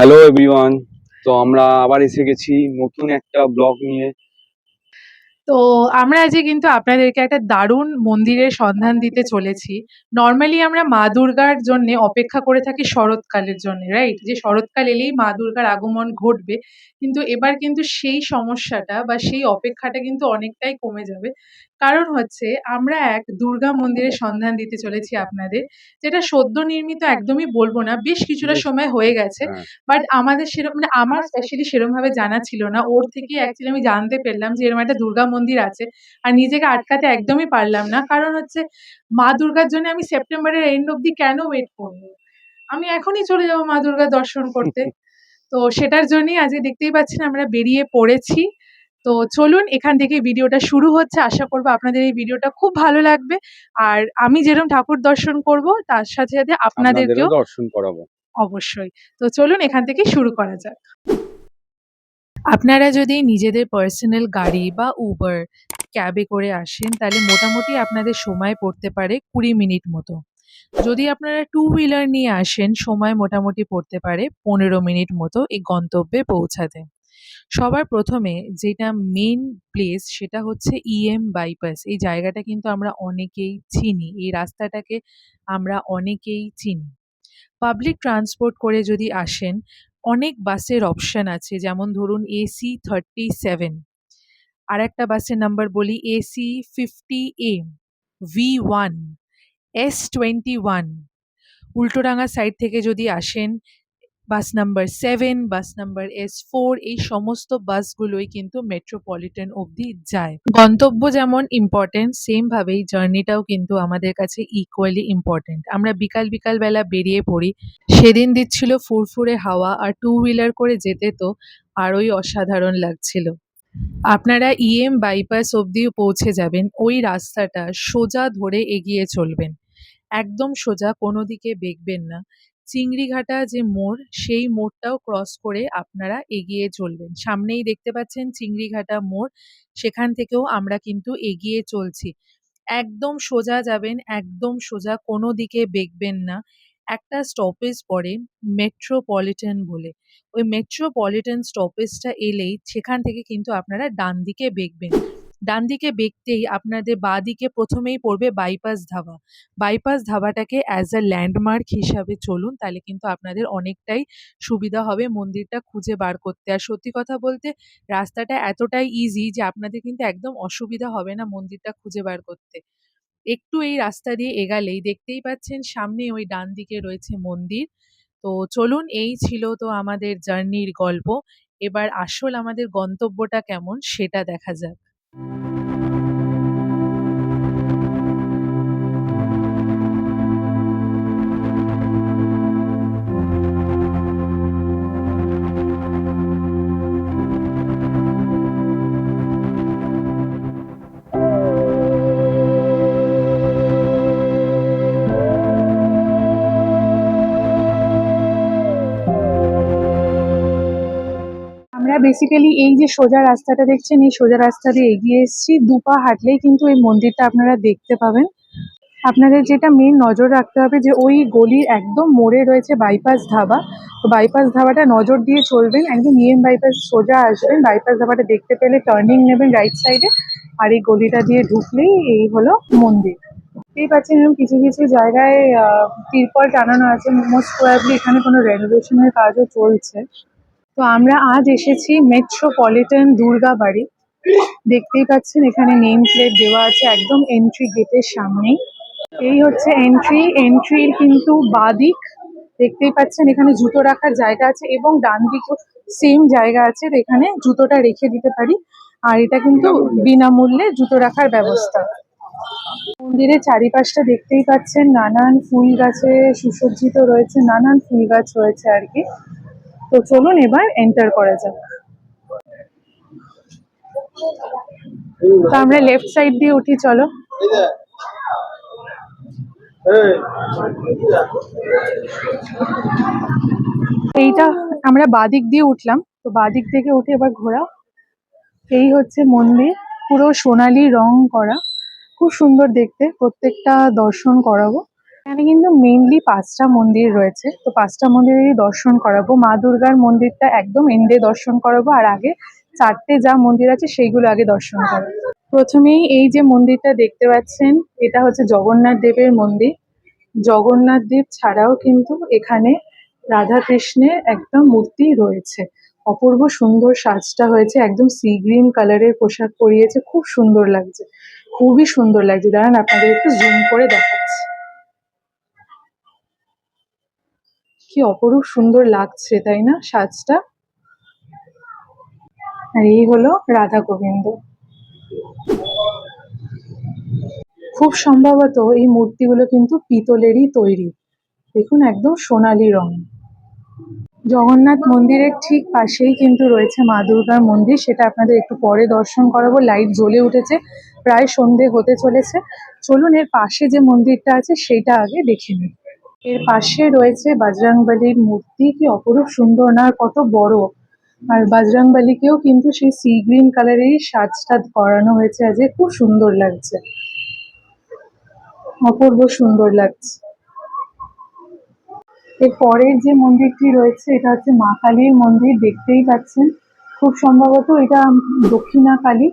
Hello everyone তো আমরা আবার এসে গেছি নতুন একটা ব্লগ নিয়ে। তো আমরা আজকে কিন্তু আপনাদেরকে একটা দারুণ মন্দিরের সন্ধান দিতে চলেছি। নর্মালি আমরা মা দুর্গার জন্য অপেক্ষা করে থাকি শরৎকালের জন্য রাইট যে শরৎকাল এলেই মা দুর্গার আগমন ঘটবে। কিন্তু এবার কিন্তু সেই সমস্যাটা বা সেই অপেক্ষাটা কিন্তু অনেকটাই কমে যাবে। কারণ হচ্ছে আমরা এক দুর্গা মন্দিরের সন্ধান দিতে চলেছি আপনাদের যেটা সদ্য নির্মিত একদমই বলব না বেশ কিছুটা সময় হয়ে গেছে। হ্যাঁ, বাট আমাদের সেরকম মানে আমার স্পেশালি সেরকম ভাবে জানা ছিল না। ওর থেকে অ্যাকচুয়ালি আমি জানতে পারলাম যে এরকম একটা দুর্গা মন্দির আছে। আর নিজেকে আটকাতে একদমই পারলাম না। কারণ হচ্ছে মা দুর্গার জন্য আমি সেপ্টেম্বরের এন্ড অব্দি কেন ওয়েট করব? আমি এখনই চলে যাব মা দুর্গার দর্শন করতে। তো সেটার জন্যই আজকে দেখতেই পাচ্ছেন আমরা বেরিয়ে পড়েছি। তো চলুন এখান থেকে ভিডিওটা শুরু হচ্ছে। আশা করব আপনাদের এই ভিডিওটা খুব ভালো লাগবে। আর আমি যেরকম ঠাকুর দর্শন করব তার সাথে সাথে আপনাদেরকেও দর্শন করাবো। অবশ্যই। তো চলুন এখান থেকে শুরু করা যাক। আপনারা যদি নিজেদের পার্সোনাল গাড়ি বা উবার ক্যাবে করে আসেন, তাহলে মোটামুটি আপনাদের সময় পড়তে পারে কুড়ি মিনিট মতো। যদি আপনারা টু হুইলার নিয়ে আসেন, সময় মোটামুটি পড়তে পারে পনেরো মিনিট মতো এই গন্তব্যে পৌঁছাতে। সবার প্রথমে যেটা মেন প্লেস সেটা হচ্ছে ইএম বাইপাস এই জায়গাটা কিন্তু আমরা অনেকেই চিনি, এই রাস্তাটাকে আমরা অনেকেই চিনি। পাবলিক ট্রান্সপোর্ট করে যদি আসেন অনেক বাসের অপশান আছে, যেমন ধরুন এসি থার্টি সেভেন আর একটা বাসের নাম্বার বলি AC fifty A V one S twenty one Ultadanga side থেকে যদি আসেন bus number seven bus number S four এই সমস্ত বাসগুলোই কিন্তু মেট্রোপলিটন অবধি যায়। গন্তব্য যেমন ইম্পর্টেন্ট সেমভাবেই জার্নিটাও কিন্তু আমাদের কাছে ইকুয়ালি ইম্পর্টেন্ট আমরা বিকাল বিকাল বেলা বেরিয়ে পড়ি। সেদিন দিচ্ছিল ফুরফুরে হাওয়া আর টু হুইলার করে যেতে তো আরোই অসাধারণ লাগছিল। আপনারা ইএম বাইপাস অবধিও পৌঁছে যাবেন। ওই রাস্তাটা সোজা ধরে এগিয়ে চলবেন। একদম সোজা, কোনো দিকে বেঁকবেন না। চিংড়িঘাটা যে মোড়, সেই মোড়টাও ক্রস করে আপনারা এগিয়ে চলবেন। সামনেই দেখতে পাচ্ছেন চিংড়িঘাটা মোড়, সেখান থেকেও আমরা কিন্তু এগিয়ে চলছি। একদম সোজা যাবেন, একদম সোজা কোনো দিকে বেঁকবেন না। একটা স্টপেজ পড়ে মেট্রোপলিটন বলে। ওই মেট্রোপলিটন স্টপেজটা এলেই সেখান থেকে কিন্তু আপনারা ডান দিকে বেঁকবেন ডান দিকে বেঁকতেই আপনাদের বাঁ দিকে প্রথমেই পড়বে বাইপাস ধাবা। বাইপাস ধাবাটাকে অ্যাজ আ ল্যান্ডমার্ক হিসাবে চলুন, তাহলে কিন্তু আপনাদের অনেকটাই সুবিধা হবে মন্দিরটা খুঁজে বার করতে। আর সত্যি কথা বলতে, রাস্তাটা এতটাই ইজি যে আপনাদের কিন্তু একদম অসুবিধা হবে না মন্দিরটা খুঁজে বার করতে। একটু এই রাস্তা দিয়ে এগালেই দেখতেই পাচ্ছেন সামনে ওই ডান দিকে রয়েছে মন্দির। তো চলুন, এই ছিল তো আমাদের জার্নির গল্প। এবার আসল আমাদের গন্তব্যটা কেমন সেটা দেখা যাক। আমরা বেসিক্যালি এই যে সোজা রাস্তাটা দেখছেন, এই সোজা রাস্তা দিয়ে এগিয়ে এসেছি। দুপা হাঁটলেই কিন্তু এই মন্দিরটা আপনারা দেখতে পাবেন। আপনাদের যেটা মেন নজর রাখতে হবে যে ওই গলির একদম মোড়ে রয়েছে বাইপাস ধাবা। তো বাইপাস ধাবাটা নজর দিয়ে চলবেন, একদম ইএম বাইপাস সোজা আসবেন। বাইপাস ধাবাটা দেখতে পেলে টার্নিং নেবেন রাইট সাইডে আর এই গলিটা দিয়ে ঢুকলেই এই হলো মন্দির। দেখতেই পাচ্ছেন এরকম কিছু কিছু জায়গায় তিরপল টানানো আছে। মোস্ট প্রবাবলি এখানে কোনো রেনোভেশনের কাজও চলছে। তো আমরা আজ এসেছি মেট্রোপলিটন দুর্গা বাড়ি দেখতেই পাচ্ছেন, এখানে নেম প্লেট দেওয়া আছে, একদম এন্ট্রি গেটের সামনেই। এই হচ্ছে এন্ট্রি এন্ট্রির কিন্তু বাদিক। দেখতেই পাচ্ছেন, এখানে জুতো রাখার জায়গা আছে এবং ডান দিকেও সেম জায়গা আছে এখানে জুতোটা রেখে দিতে পারি। আর এটা কিন্তু বিনামূল্যে জুতো রাখার ব্যবস্থা। মন্দিরের চারিপাশটা দেখতেই পাচ্ছেন, নানান ফুল গাছে সুসজ্জিত রয়েছে, নানান ফুল গাছ রয়েছে আর কি। তো চলুন এবার এন্টার করা যাক। তো আমরা লেফট সাইড দিয়ে উঠি, চলো। এইটা আমরা বাদিক দিয়ে উঠলাম, তো বাদিক থেকে উঠে এবার ঘোরা। এই হচ্ছে মন্দির, পুরো সোনালি রং করা। খুব সুন্দর দেখতে, প্রত্যেকটা দর্শন করাবো। এখানে কিন্তু মেইনলি পাঁচটা মন্দির রয়েছে। তো পাঁচটা মন্দিরেরই দর্শন করাবো। মা দুর্গার মন্দিরটা একদম এন্ডে দর্শন করাবো আর আগে চারটে যা মন্দির আছে সেইগুলো আগে দর্শন করাবো। প্রথমেই এই যে মন্দিরটা দেখতে পাচ্ছেন, এটা হচ্ছে জগন্নাথ দেবের মন্দির। জগন্নাথ দেব ছাড়াও কিন্তু এখানে রাধা কৃষ্ণের একদম মূর্তি রয়েছে। অপূর্ব সুন্দর সাজটা হয়েছে, একদম সি গ্রিন কালারের পোশাক পরিয়েছে, খুব সুন্দর লাগছে। খুবই সুন্দর লাগছে। দাঁড়ান, আপনাদের একটু জুম করে দেখাচ্ছি কি অপরূপ সুন্দর লাগছে, তাই না সাজটা? আর এই হলো রাধা গোবিন্দ। খুব সম্ভবত এই মূর্তিগুলো কিন্তু পিতলেরই তৈরি। দেখুন একদম সোনালী রং জগন্নাথ মন্দিরের ঠিক পাশেই কিন্তু রয়েছে মা দুর্গার মন্দির, সেটা আপনাদের একটু পরে দর্শন করাবো। লাইট জ্বলে উঠেছে, প্রায় সন্ধে হতে চলেছে। চলুন এর পাশে যে মন্দিরটা আছে, সেটা আগে দেখে নিই। এর পাশে রয়েছে বাজরাংবালির মূর্তি। কি অপরূপ সুন্দর না, আর কত বড়। আর বাজরাংবালিকেও কিন্তু সেই সি গ্রিন কালারেরই সাজটা করানো হয়েছে আজকে খুব সুন্দর লাগছে। অপূর্ব সুন্দর লাগছে। এর পরের যে মন্দিরটি রয়েছে, এটা হচ্ছে মা কালীর মন্দির। দেখতেই পাচ্ছেন। খুব সম্ভবত এটা দক্ষিণা কালী।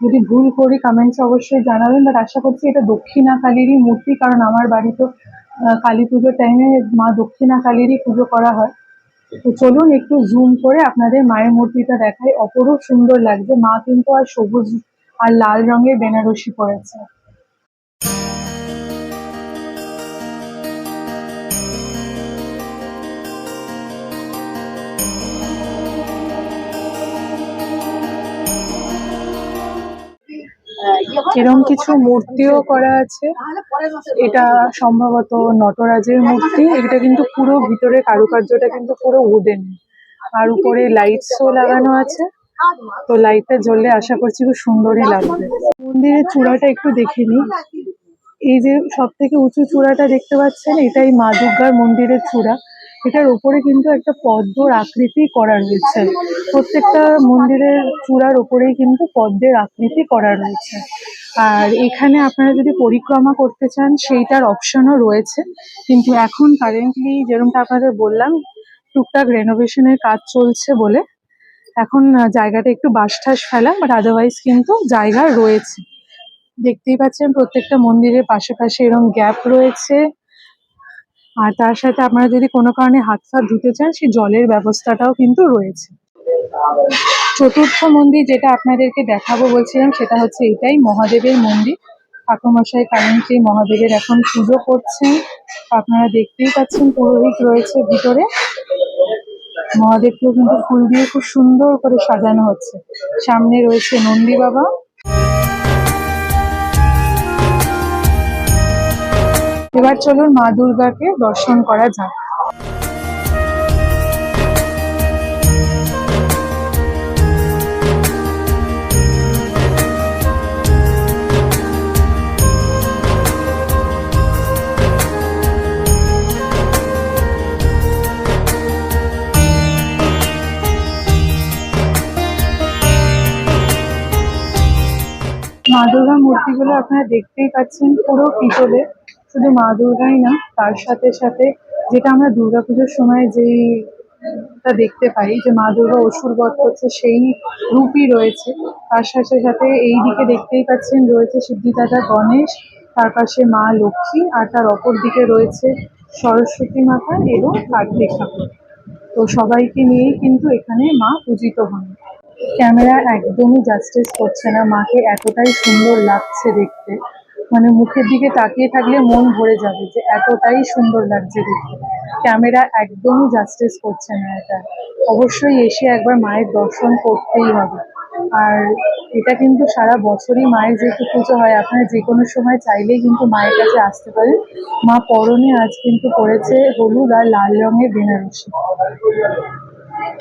যদি ভুল করি কমেন্টস অবশ্যই জানাবেন বাট আশা করছি এটা দক্ষিণা কালীরই মূর্তি, কারণ আমার বাড়ি তো কালী পুজোর টাইমে মা দক্ষিণা কালীরই পুজো করা হয়। তো চলুন একটু জুম করে আপনাদের মায়ের মূর্তিটা দেখাই। অপরূপ সুন্দর লাগছে। মা কিন্তু আর সবুজ আর লাল রঙের বেনারসি পরেছে। এরকম কিছু মূর্তিও করা আছে। এটা সম্ভবত নটরাজের মূর্তি। এটা কিন্তু পুরো ভিতরে কারুকার্যটা কিন্তু পুরো উডেন আর উপরে লাইটসও লাগানো আছে। তো লাইটটা জ্বললে আশা করছি খুব সুন্দরই লাগবে। মন্দিরের চূড়াটা একটু দেখে নিই। এই যে সব থেকে উঁচু চূড়াটা দেখতে পাচ্ছেন, এটাই মা দুর্গার মন্দিরের চূড়া। এটার উপরে কিন্তু একটা পদ্মর আকৃতি করা রয়েছে। প্রত্যেকটা মন্দিরের চূড়ার উপরেই কিন্তু পদ্মের আকৃতি করা রয়েছে। আর এখানে আপনারা যদি পরিক্রমা করতে চান, সেইটার অপশনও রয়েছে। কিন্তু এখন কারেন্টলি যেরকমটা আপনাদের বললাম, টুকটাক রেনোভেশনের কাজ চলছে বলে। এখন জায়গাটা একটু বাসঠাস ফেলা বাট আদারওয়াইজ কিন্তু জায়গা রয়েছে। দেখতেই পাচ্ছেন প্রত্যেকটা মন্দিরের পাশে পাশে এরকম গ্যাপ রয়েছে। আর তার সাথে আপনারা যদি কোনো কারণে হাত ফাত ধুতে চান, সেই জলের ব্যবস্থাটাও কিন্তু রয়েছে। চতুর্থ মন্দির যেটা আপনাদেরকে দেখাবো বলছিলাম, সেটা হচ্ছে এটাই মহাদেবের মন্দির। ঠাকুরমশাই কারেন্টলি মহাদেবের এখন পুজো করছেন। আপনারা দেখতেই পাচ্ছেন পুরোহিত রয়েছে ভিতরে। মহাদেবকেও কিন্তু ফুল দিয়ে খুব সুন্দর করে সাজানো হচ্ছে। সামনে রয়েছে নন্দী বাবা। এবার চলুন মা দুর্গাকে দর্শন করা যাক। মা দুর্গার মূর্তিগুলো আপনারা দেখতেই পাচ্ছেন পুরো পিতলে। শুধু মা দুর্গাই না, তার সাথে সাথে যেটা আমরা দুর্গাপুজোর সময় যেই টা দেখতে পাই, যে মা দুর্গা অসুর বধ করছে সেই রূপই রয়েছে। তার সাথে সাথে এই দিকে দেখতেই পাচ্ছেন রয়েছে সিদ্ধিদাতা গণেশ, তার পাশে মা লক্ষ্মী আর তার অপর দিকে রয়েছে সরস্বতী মাতা এবং কার্তিক ঠাকুর। তো সবাইকে নিয়েই কিন্তু এখানে মা পূজিত হন। ক্যামেরা একদমই জাস্টিস করছে না। মাকে এতটাই সুন্দর লাগছে দেখতে। মানে মুখের দিকে তাকিয়ে থাকলে মন ভরে যাবে যে এতটাই সুন্দর লাগছে দেখতে। ক্যামেরা একদমই জাস্টিস করছে না এটা। অবশ্যই এসে একবার মায়ের দর্শন করতেই হবে। আর এটা কিন্তু সারা বছরই মায়ের যেহেতু পুজো হয়, আপনারা যে কোনো সময় চাইলেই কিন্তু মায়ের কাছে আসতে পারেন। মা পরনে আজ কিন্তু পড়েছে হলুদ আর লাল রঙের বেনারসি।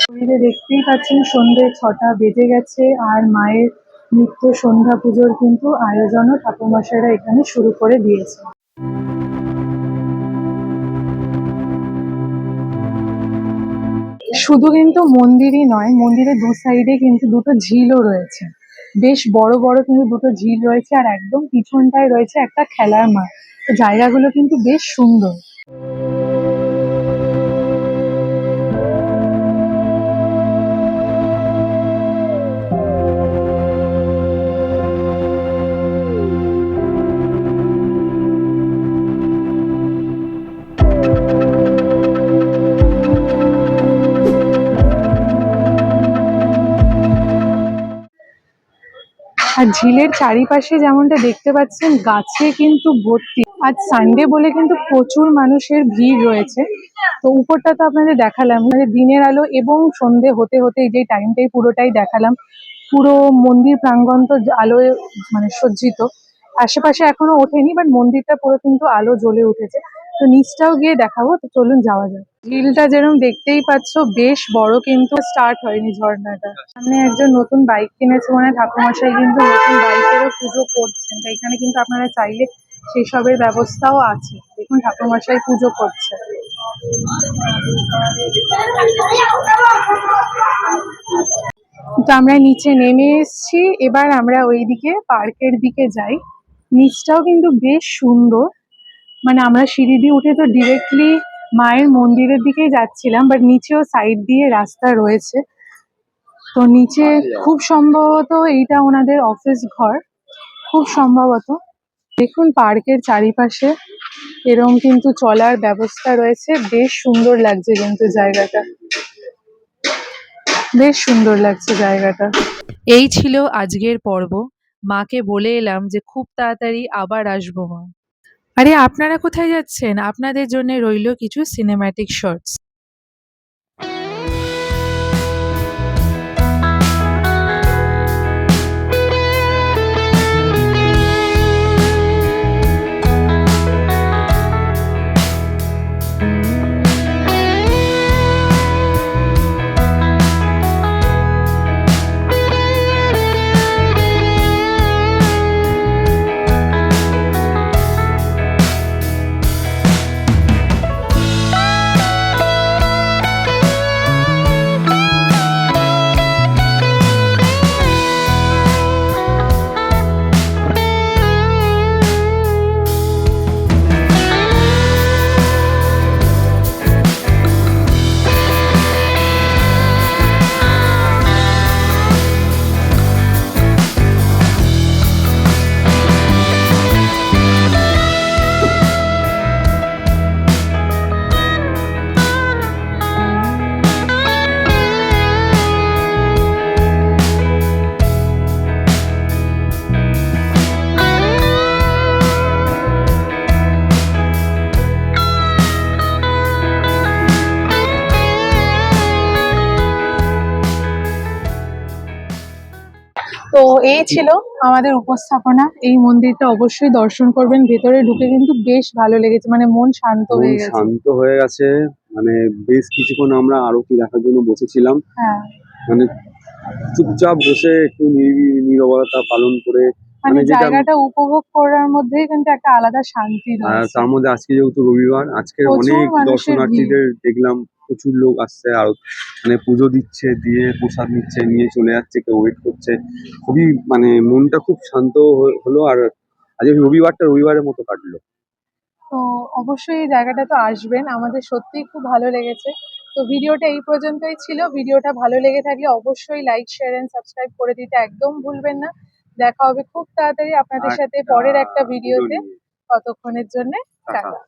শরীরে দেখতেই পাচ্ছেন সন্ধ্যে ছটা বেজে গেছে আর মায়ের নিত্য সন্ধ্যা পুজোর কিন্তু আয়োজনও ঠাকুরমশাইরা এখানে শুরু করে দিয়েছে শুধু কিন্তু মন্দিরই নয়, মন্দিরের দু সাইডে কিন্তু দুটো ঝিলও রয়েছে। বেশ বড় বড় কিন্তু দুটো ঝিল রয়েছে আর একদম পিছনটায় রয়েছে একটা খেলার মাঠ। জায়গাগুলো কিন্তু বেশ সুন্দর। ঝিলের চারিপাশে যেমনটা দেখতে পাচ্ছেন, গাছে কিন্তু ভর্তি। আজ সানডে বলে কিন্তু প্রচুর মানুষের ভিড় রয়েছে। তো উপরটা তো আপনাদের দেখালাম। মানে দিনের আলো এবং সন্ধে হতে হতে এই যে টাইমটাই পুরোটাই দেখালাম। পুরো মন্দির প্রাঙ্গণ তো আলোয় মানে সজ্জিত। আশেপাশে এখনও ওঠেনি বাট মন্দিরটা পুরো কিন্তু আলো জ্বলে উঠেছে। তো নিচটাও গিয়ে দেখাবো। তো চলুন যাওয়া যাক। ঝিলটা যেরকম দেখতেই পাচ্ছ, বেশ বড় কিন্তু স্টার্ট হয়নি ঝর্ণাটা। সামনে একজন নতুন বাইক কিনেছে মানে ঠাকুমশাই কিন্তু নতুন বাইকেরও পুজো করছেন। তো এখানে কিন্তু আপনারা চাইলে সেই সবের ব্যবস্থাও আছে। দেখুন ঠাকুমশাই পুজো করছে। তো আমরা নিচে নেমে এসেছি। এবার আমরা ওইদিকে পার্কের দিকে যাই। নিচটাও কিন্তু বেশ সুন্দর। মানে আমরা সিঁড়ি দিয়ে উঠে তো ডিরেক্টলি মায়ের মন্দিরের দিকেই যাচ্ছিলাম বাট নিচেও সাইড দিয়ে রাস্তা রয়েছে। তো নিচে খুব সম্ভবত এইটা ওনাদের অফিস ঘর। খুব সম্ভবত। দেখুন পার্কের চারিপাশে এরকম কিন্তু চলার ব্যবস্থা রয়েছে। বেশ সুন্দর লাগছে কিন্তু জায়গাটা। বেশ সুন্দর লাগছে জায়গাটা। এই ছিল আজকের পর্ব। মাকে বলে এলাম যে খুব তাড়াতাড়ি আবার আসব মা। আরে আপনারা কোথায় যাচ্ছেন? আপনাদের জন্য রইল কিছু সিনেম্যাটিক শর্টস ছিল আমাদের উপস্থাপনা। এই মন্দিরটা অবশ্যই দর্শন করবেন। ভেতরে ঢুকে কিন্তু বেশ ভালো লেগেছে মানে মন শান্ত হয়ে গেছে। শান্ত হয়ে গেছে মানে বেশ কিছুক্ষণ আমরা আরতি দেখার জন্য বসেছিলাম। হ্যাঁ। মানে চুপচাপ বসে একটু নিরিবি- নীরবতা পালন করে মানে মানে জায়গাটা উপভোগ করার মধ্যে কিন্তু একটা আলাদা শান্তি আর রয়েছে। তার মধ্যে আজকে যেহেতু রবিবার আজকে অনেক দর্শনার্থীদের দেখলাম প্রচুর লোক আসছে আর মানে পুজো দিচ্ছে দিয়ে প্রসাদ নিচ্ছে নিয়ে চলে যাচ্ছে কেউ ওয়েট করছে। খুবই মানে মনটা খুব শান্ত হলো আর আজকে রবিবারটা রবিবারের মতো কাটলো। তো অবশ্যই এই জায়গাটা তো আসবেন। আমাদের সত্যিই খুব ভালো লেগেছে। তো ভিডিওটা এই পর্যন্তই ছিল। ভিডিওটা ভালো লেগে থাকলে অবশ্যই লাইক শেয়ার এন্ড সাবস্ক্রাইব করে দিতে একদম ভুলবেন না। দেখা হবে খুব তাড়াতাড়ি আপনাদের সাথে পরের একটা ভিডিওতে। ততক্ষণের জন্য টাটা। টাটা।